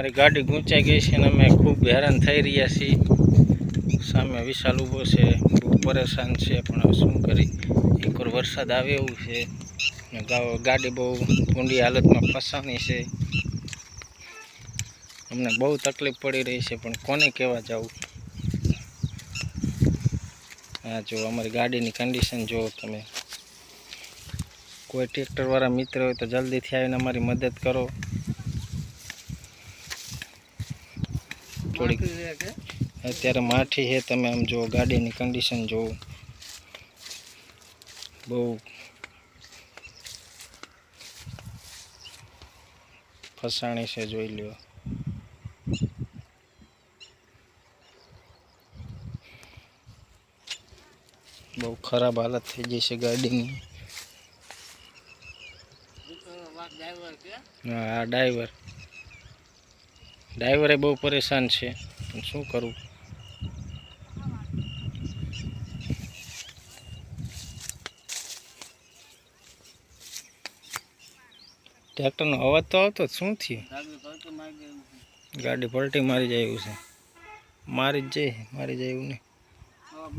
અમારી ગાડી ગૂંચાઈ ગઈ છે અને અમે ખૂબ હેરાન થઈ રહ્યા છીએ. સામે વિશાલ ઊભો છે બહુ પરેશાન છે, પણ હવે શું કરી? એકવાર વરસાદ આવે એવું છે. ગાડી બહુ ઊંડી હાલતમાં ફસાણી છે. અમને બહુ તકલીફ પડી રહી છે, પણ કોને કહેવા જવું? હા જો અમારી ગાડીની કન્ડિશન જુઓ તમે. કોઈ ટ્રેક્ટરવાળા મિત્ર હોય તો જલ્દીથી આવીને અમારી મદદ કરો. થોડીક અત્યારે માઠી છે તમે આમ જુઓ ગાડીની કન્ડિશન જુઓ બહુ ફસાણી છે જોઈ લ્યો. બહુ ખરાબ હાલત થઈ ગઈ છે ગાડીની. હા આ ડ્રાઈવર ડ્રાઈવરે બહુ પરેશાન છે. પણ શું કરું? ટ્રેક્ટરનો અવાજ તો આવતો શું થયું? ગાડી પલટી મારી જાય એવું છે. મારી જ જાય મારી જાય એવું નહીં